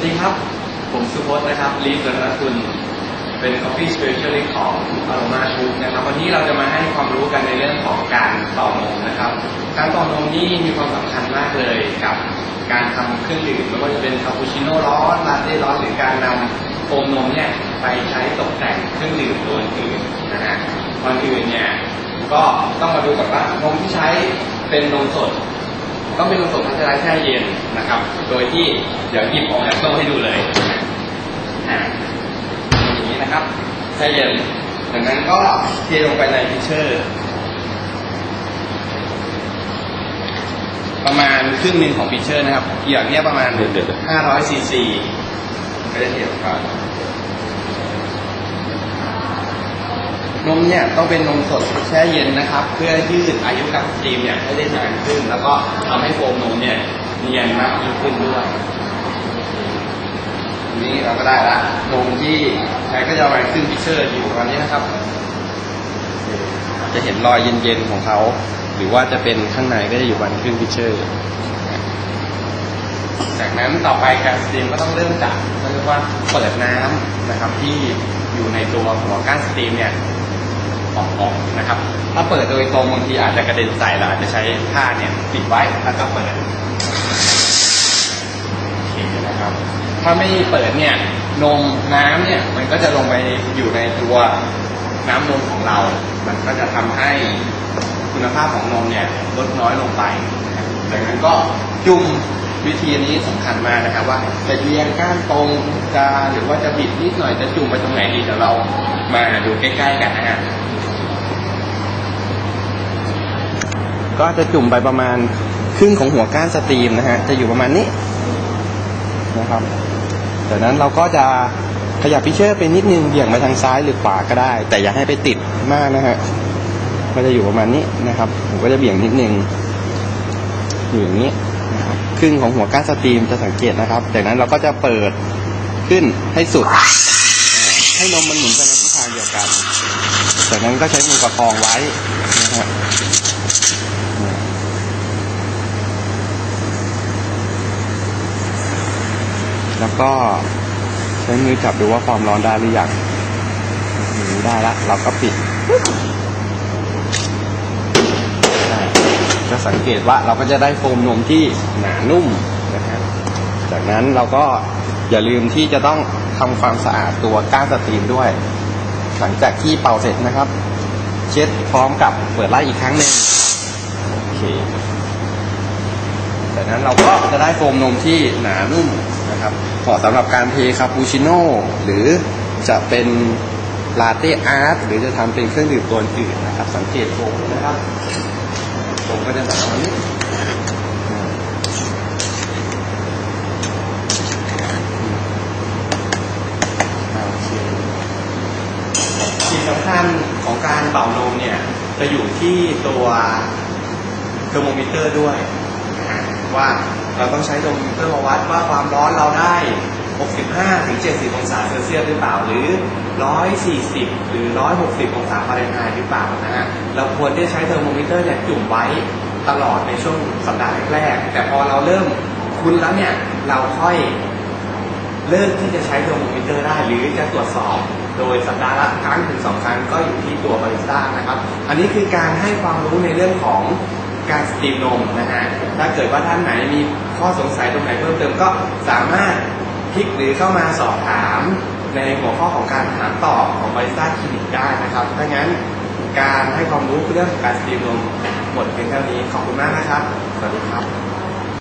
วัสดีครับ ผมสุพจน์นะครับลีฟเดนคุณ เป็น Coffee Specialist ของ Aroma s h o o นะครับ วันนี้เราจะมาให้ความรู้กันในเรื่องของการต่อนมนะครับ การต่อนมนี่มีความสำคัญมากเลยกับการทำเครื่องดื่มไม่ว่าจะเป็นคาปูชิโน่ร้อนลาเต้ร้อนหรือการนำโฟมนมเนี่ยไปใช้ตกแต่งเครื่องดื่มตัวอื่นนะฮะก่อนอื่นเนี่ยก็ต้องมาดูก่อนว่านมที่ใช้เป็นนมสด ต้องเป็นนมสดพัชราแช่เย็นนะครับ โดยที่เดี๋ยวหยิบออกจากโต๊ะให้ดูเลยอย่างนี้นะครับแช่เย็นจากนั้นก็เทลงไปในพิเชอร์ประมาณครึ่งหนึ่งของพิเชอร์นะครับ อย่างเนี้ยประมาณ500ซีซีก็จะเทลงไป นมเนี่ยต้องเป็นนมสดแช่เย็นนะครับ เพื่อยืดอายุการสตรีมเนี่ยให้ได้นานขึ้น แล้วก็ทำให้โฟมนมเนี่ยเนียนมากยิ่งขึ้นด้วยนี้เราก็ได้ละนมที่ใช้ก็จะเอาไปขึ้นพิเชอร์อยู่ตอนนี้นะครับ จะเห็นรอยเย็นๆของเขา หรือว่าจะเป็นข้างในก็จะอยู่วันครึ่งพิเชอร์จากนั้นต่อไปการสตรีมก็ต้องเริ่มจากเรียกว่าเปิดน้ำนะครับ ที่อยู่ในตัวหัวก้านสตรีมเนี่ย ออกออกนะครับ ถ้าเปิดโดยตรงบางทีอาจจะกระเด็นใส่เราอาจจะใช้ผ้าเนี่ยปิดไว้แล้วก็เปิดโอเคนะครับ ถ้าไม่เปิดเนี่ยนมน้ำเนี่ยมันก็จะลงไปอยู่ในตัวน้ำนมของเรา มันก็จะทำให้คุณภาพของนมเนี่ยลดน้อยลงไปดังนั้นก็จุ่มวิธีนี้สำคัญมากนะครับ ว่าจะเรียงก้านตรงจะหรือว่าจะบิดนิดหน่อยจะจุ่มไปตรงไหนดีเดี๋ยวเรามาดูใกล้ๆกันนะฮะ ก็จะจุ่มไปประมาณครึ่งของหัวก้านสตรีมนะฮะจะอยู่ประมาณนี้นะครับจากนั้นเราก็จะขยับพิเชอร์ไปนิดนึงเบี่ยงไปทางซ้ายหรือขวาก็ได้ แต่อย่าให้ไปติดมากนะฮะก็จะอยู่ประมาณนี้นะครับ ผมก็จะเบี่ยงนิดนึงอยู่อย่างนี้นะครับครึ่งของหัวก้านสตรีมจะสังเกตนะครับ จากนั้นเราก็จะเปิดขึ้นให้สุด ให้นมมันหมุนไปในทิศทางเดียวกัน จากนั้นก็ใช้มือประคองไว้นะฮะ แล้วก็ใช้มือจับดูว่าความร้อนได้หรือยังอืมได้ละ เราก็ปิด จะสังเกตว่าเราก็จะได้โฟมนมที่หนานุ่มนะครับจากนั้นเราก็อย่าลืมที่จะต้องทำความสะอาดตัวก้านสตรีมด้วย หลังจากที่เป่าเสร็จนะครับ เช็ดพร้อมกับเปิดไล่อีกครั้งหนึ่งโอเคจากนั้นเราก็จะได้โฟมนมที่หนานุ่ม นะครับเหมาะสำหรับการเทคาปูชิโน่หรือจะเป็นลาเต้อาร์ตหรือจะทำเป็นเครื่องดื่มตัวอื่นนะครับ สังเกตโฟมนะครับโฟมก็จะแบบนี้คสิ่งสำคัญของการเป่านมเนี่ย จะอยู่ที่ตัวเทอร์โมมิเตอร์ด้วย ว่าเราต้องใช้โทรโมมิเตอร์มาวัดว่าความร้อนเราได้ 65ถึง70 องศาเซลเซียสหรือเปล่า หรือ 140 หรือ 160 องศาฟาเรนไฮต์หรือเปล่านะฮะ เราควรที่จะใช้เทอร์โมมิเตอร์เนี่ยจุ่มไว้ตลอดในช่วงสัปดาห์แรกๆ แต่พอเราเริ่มคุ้นแล้วเนี่ย เราค่อยเลิกที่จะใช้เทอร์โมมิเตอร์ได้ หรือจะตรวจสอบโดยสัปดาห์ละครั้งถึงสองครั้งก็อยู่ที่ตัวบริสต้านะครับ อันนี้คือการให้ความรู้ในเรื่องของ การสตรีมนมนะฮะ ถ้าเกิดว่าท่านไหนมีข้อสงสัยตรงไหนเพิ่มเติมก็สามารถคลิกหรือเข้ามาสอบถามในหัวข้อของการถามตอบของบริสต้าคลินิกได้นะครับ ถ้างั้นการให้ความรู้เรื่องการสตรีมนมหมดเพียงเท่านี้ ขอบคุณมากนะครับ สวัสดีครับ